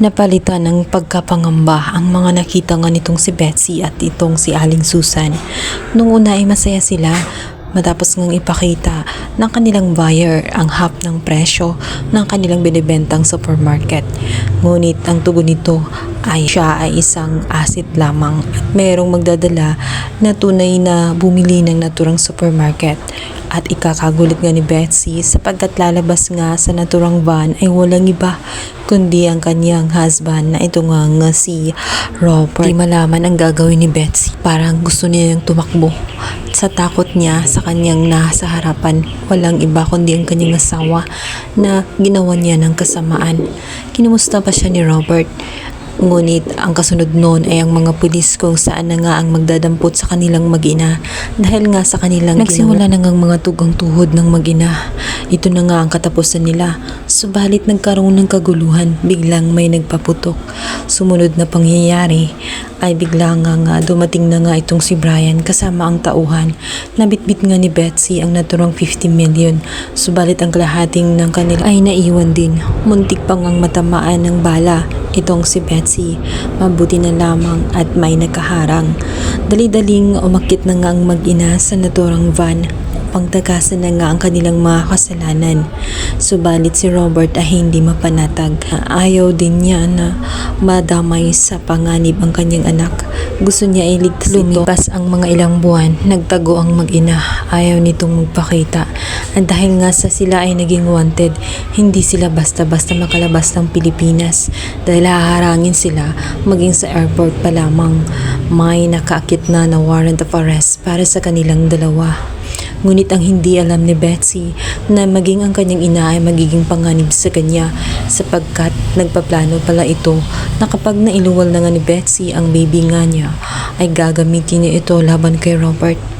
Napalitan ng pagkapangamba ang mga nakita nga nitong si Betsy at itong si Aling Susan. Nung una ay masaya sila matapos ngang ipakita ng kanilang buyer ang half ng presyo ng kanilang binibentang supermarket. Ngunit ang tugon nito ay siya ay isang asset lamang at mayroong magdadala na tunay na bumili ng naturang supermarket. At ikakagulit nga ni Betsy sapagkat lalabas nga sa naturang van ay walang iba kundi ang kanyang husband na ito nga nga si Robert. Di malaman ang gagawin ni Betsy. Parang gusto niya yung tumakbo. Sa takot niya sa kanyang nasa harapan, walang iba kundi ang kanyang asawa na ginawa niya ng kasamaan. Kinumusta pa siya ni Robert. Ngunit ang kasunod noon ay ang mga pulis kung saan na nga ang magdadampot sa kanilang magina dahil nga sa kanilang Nagsimula na nga mga tugang tuhod ng magina. Ito na nga ang katapusan nila. Subalit nagkaroon ng kaguluhan, biglang may nagpaputok. Sumunod na pangyayari ay bigla nga nga dumating na nga itong si Brian kasama ang tauhan. Nabitbit nga ni Betsy ang naturang 50 million. Subalit ang kalahating ng kanila ay naiwan din. Muntik pang ang matamaan ng bala itong si Betsy. Mabuti na lamang at may nakaharang. Dali-daling umakit na nga ang mag-ina sa naturang van upang tagasan na nga ang kanilang mga kasalanan. Subalit si Robert ay hindi mapanatag. Ayaw din niya na madamay sa panganib ang kanyang anak. Gusto niya iligtas ito. Lumipas ang mga ilang buwan, nagtago ang mag-ina. Ayaw nitong magpakita. At dahil nga sa sila ay naging wanted, hindi sila basta-basta makalabas ng Pilipinas dahil haharangin sila maging sa airport pa lamang. May nakaakit na na warrant of arrest para sa kanilang dalawa. Ngunit ang hindi alam ni Betsy na maging ang kanyang ina ay magiging panganib sa kanya sapagkat nagpaplano pala ito na kapag nailuwal na nga ni Betsy ang baby nga niya ay gagamitin niya ito laban kay Robert.